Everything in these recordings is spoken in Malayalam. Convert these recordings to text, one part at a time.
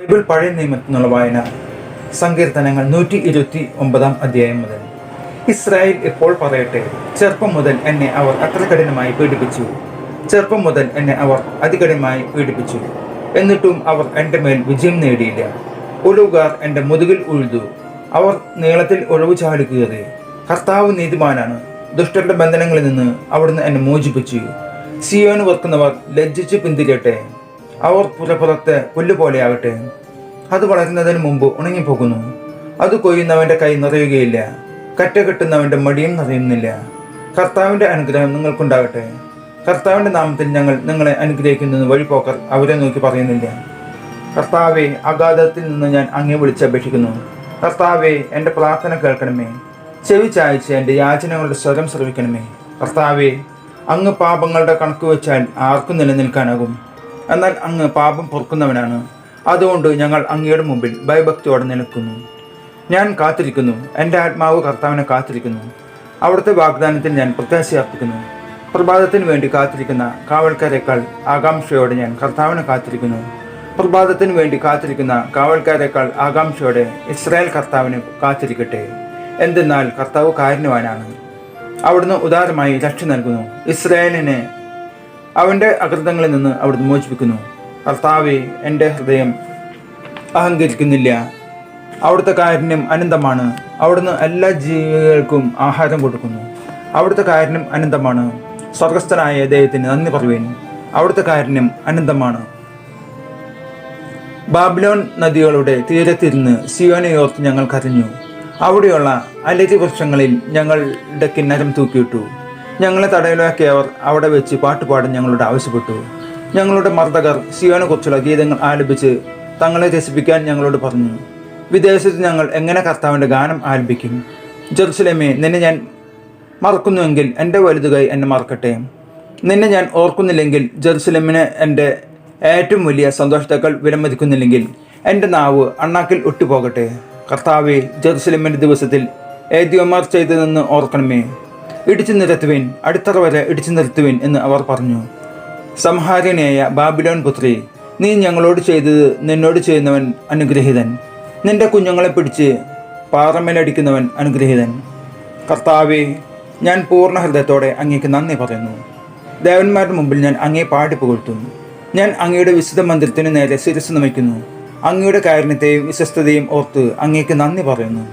ബൈബിൾ പഴയ നിയമത്തിൽ നിന്നുള്ള വായന സങ്കീർത്തനങ്ങൾ നൂറ്റി ഇരുപത്തി ഒമ്പതാം അധ്യായം മുതൽ. ഇസ്രായേൽ ഇപ്പോൾ പറയട്ടെ ചെറുപ്പം മുതൽ എന്നെ അവർ അത്ര കഠിനമായി പീഡിപ്പിച്ചു. ചെറുപ്പം മുതൽ എന്നെ അവർ അതികഠിനമായി പീഡിപ്പിച്ചു. എന്നിട്ടും അവർ എന്റെ മേൽ വിജയം നേടിയില്ല. ഒഴുകാർ എന്റെ മുതുകിൽ ഉഴുതു. അവർ നീളത്തിൽ ഒഴിവ് ചാടിക്കുകയത്. കർത്താവ് നീതിമാനാണ്. ദുഷ്ടരുടെ ബന്ധനങ്ങളിൽ നിന്ന് അവിടുന്ന് എന്നെ മോചിപ്പിച്ചു. സിയോന് വെക്കുന്നവർ ലജ്ജിച്ച് പിന്തിരിയട്ടെ. അവർ പുറപ്പുറത്ത് പുല്ലുപോലെയാകട്ടെ. അത് വളരുന്നതിന് മുമ്പ് ഉണങ്ങിപ്പോകുന്നു. അത് കൊയ്യുന്നവന്റെ കൈ നിറയുകയില്ല. കറ്റ കെട്ടുന്നവന്റെ മടിയും നിറയുന്നില്ല. കർത്താവിന്റെ അനുഗ്രഹം നിങ്ങൾക്കുണ്ടാകട്ടെ. കർത്താവിന്റെ നാമത്തിൽ ഞങ്ങൾ നിങ്ങളെ അനുഗ്രഹിക്കുന്നത് വഴിപോക്കർ അവരെ നോക്കി പറയുന്നില്ല. കർത്താവെ അഗാധത്തിൽ നിന്ന് ഞാൻ അങ്ങേ വിളിച്ചപേക്ഷിക്കുന്നു കർത്താവെ എന്റെ പ്രാർത്ഥന കേൾക്കണമേ. ചെവി ചായച്ച് എന്റെ യാചനകളുടെ സ്വരം ശ്രവിക്കണമേ. കർത്താവെ അങ്ങ് പാപങ്ങളുടെ കണക്ക് വെച്ചാൽ ആർക്കും നിലനിൽക്കാനാകും. എന്നാൽ അങ്ങ് പാപം പൊറുക്കുന്നവനാണ്. അതുകൊണ്ട് ഞങ്ങൾ അങ്ങയുടെ മുമ്പിൽ ഭയഭക്തിയോടെ നിൽക്കുന്നു ഞാൻ കാത്തിരിക്കുന്നു. എന്റെ ആത്മാവ് കർത്താവിനെ കാത്തിരിക്കുന്നു. അവിടുത്തെ വാഗ്ദാനത്തിൽ ഞാൻ പ്രത്യാശ അർപ്പിക്കുന്നു. പ്രഭാതത്തിന് വേണ്ടി കാത്തിരിക്കുന്ന കാവൽക്കാരേക്കാൾ ആകാംക്ഷയോടെ ഞാൻ കർത്താവിനെ കാത്തിരിക്കുന്നു. പ്രഭാതത്തിന് വേണ്ടി കാത്തിരിക്കുന്ന കാവൽക്കാരേക്കാൾ ആകാംക്ഷയോടെ ഇസ്രായേൽ കർത്താവിനെ കാത്തിരിക്കട്ടെ. എന്തെന്നാൽ കർത്താവ് കാരുണ്യവാനാണ്. അവിടുന്ന് ഉദാരമായി രക്ഷ നൽകുന്നു. ഇസ്രായേലിനെ അവന്റെ അകൃതങ്ങളിൽ നിന്ന് അവിടുന്ന് മോചിപ്പിക്കുന്നു. കർത്താവെ എന്റെ ഹൃദയം അഹങ്കരിക്കുന്നില്ല. അവിടുത്തെ കാരുണ്യം അനന്തമാണ്. അവിടുന്ന് എല്ലാ ജീവികൾക്കും ആഹാരം കൊടുക്കുന്നു. അവിടുത്തെ കാരുണ്യം അനന്തമാണ്. സ്വർഗസ്ഥനായ ദൈവത്തിന് നന്ദി പറയുവേൻ. അവിടുത്തെ കാരുണ്യം അനന്തമാണ്. ബാബ്ലോൺ നദികളുടെ തീരത്തിരുന്ന് സിയോനയോർത്ത് ഞങ്ങൾ കരഞ്ഞു. അവിടെയുള്ള അലരി വൃക്ഷങ്ങളിൽ ഞങ്ങളുടെ കിന്നരം തൂക്കിയിട്ടു. ഞങ്ങളെ തടയിലാക്കിയവർ അവിടെ വെച്ച് പാട്ടുപാടാൻ ഞങ്ങളോട് ആവശ്യപ്പെട്ടു. ഞങ്ങളുടെ മർദ്ദകർ ശിവനെ കുറിച്ചുള്ള ഗീതങ്ങൾ ആലപിച്ച് തങ്ങളെ രസിപ്പിക്കാൻ ഞങ്ങളോട് പറഞ്ഞു. വിദേശത്ത് ഞങ്ങൾ എങ്ങനെ കർത്താവിന്റെ ഗാനം ആലപിക്കും? ജെറുസലേമേ നിന്നെ ഞാൻ മറക്കുന്നുവെങ്കിൽ എന്റെ വലുതുകൈ എന്നെ മറക്കട്ടെ. നിന്നെ ഞാൻ ഓർക്കുന്നില്ലെങ്കിൽ ജെറുസലേമിന് എന്റെ ഏറ്റവും വലിയ സന്തോഷത്തേക്കാൾ വിലമതിക്കുന്നില്ലെങ്കിൽ എന്റെ നാവ് അണ്ണാക്കിൽ ഒട്ടുപോകട്ടെ. കർത്താവെ ജെറുസലേമിന്റെ ദിവസത്തിൽ ഏദ്യോമാർ ചെയ്തതെന്ന് ഓർക്കണമേ. ഇടിച്ചു നിരത്തുവിൻ അടിത്തറ വരെ ഇടിച്ചു നിരത്തുവിൻ എന്ന് അവർ പറഞ്ഞു. സംഹാരനെയായ ബാബിലോൺ പുത്രി നീ ഞങ്ങളോട് ചെയ്തത് നിന്നോട് ചെയ്യുന്നവൻ അനുഗ്രഹീതൻ. നിന്റെ കുഞ്ഞുങ്ങളെ പിടിച്ച് പാറമേലടിക്കുന്നവൻ അനുഗ്രഹീതൻ. കർത്താവെ ഞാൻ പൂർണ ഹൃദയത്തോടെ അങ്ങേക്ക് നന്ദി പറയുന്നു. ദേവന്മാരുടെ മുമ്പിൽ ഞാൻ അങ്ങേ പാടി പുകഴ്ത്തും. ഞാൻ അങ്ങയുടെ വിശുദ്ധ മന്ദിരത്തിന് നേരെ ശിരസ് നമിക്കുന്നു അങ്ങയുടെ കാരുണ്യത്തെയും വിശ്വസ്തതയും ഓർത്ത് അങ്ങേക്ക് നന്ദി പറയുന്നു.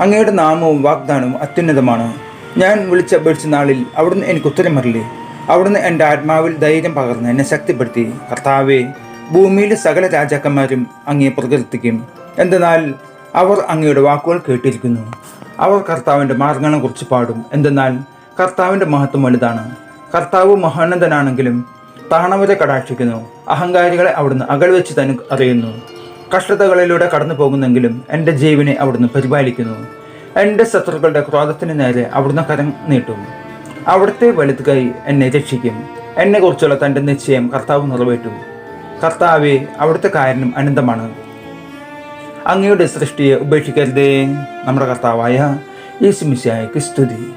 അങ്ങയുടെ നാമവും വാഗ്ദാനവും അത്യുന്നതമാണ്. ഞാൻ വിളിച്ചപേക്ഷിച്ച നാളിൽ അവിടുന്ന് എനിക്ക് ഉത്തരം മറില്ലേ അവിടുന്ന് എന്റെ ആത്മാവിൽ ധൈര്യം പകർന്ന് എന്നെ ശക്തിപ്പെടുത്തി. കർത്താവെ ഭൂമിയിലെ സകല രാജാക്കന്മാരും അങ്ങേ പ്രകീർത്തിക്കും എന്തെന്നാൽ അവർ അങ്ങയുടെ വാക്കുകൾ കേട്ടിരിക്കുന്നു. അവർ കർത്താവിന്റെ മാർഗങ്ങളെക്കുറിച്ച് പാടും. എന്തെന്നാൽ കർത്താവിന്റെ മഹത്വം വലുതാണ്. കർത്താവ് മഹാനന്ദനാണെങ്കിലും താണവരെ കടാക്ഷിക്കുന്നു. അഹങ്കാരികളെ അവിടുന്ന് അകൽ വെച്ച് തന്നെ അറിയുന്നു. കഷ്ടതകളിലൂടെ കടന്നു പോകുന്നെങ്കിലും എന്റെ ജീവനെ അവിടുന്ന് പരിപാലിക്കുന്നു. എന്റെ ശത്രുക്കളുടെ ക്രോധത്തിന് നേരെ അവിടുന്ന് കരം നീട്ടും. അവിടുത്തെ വലുത് കൈ എന്നെ രക്ഷിക്കും. എന്നെക്കുറിച്ചുള്ള തന്റെ നിശ്ചയം കർത്താവ് നിറവേറ്റും. കർത്താവെ അവിടുത്തെ കാരണം അനന്തമാണ്. അങ്ങയുടെ സൃഷ്ടിയെ ഉപേക്ഷിക്കരുതേ. നമ്മുടെ കർത്താവായ യേശുമിശായ്ക്ക് സ്തുതി.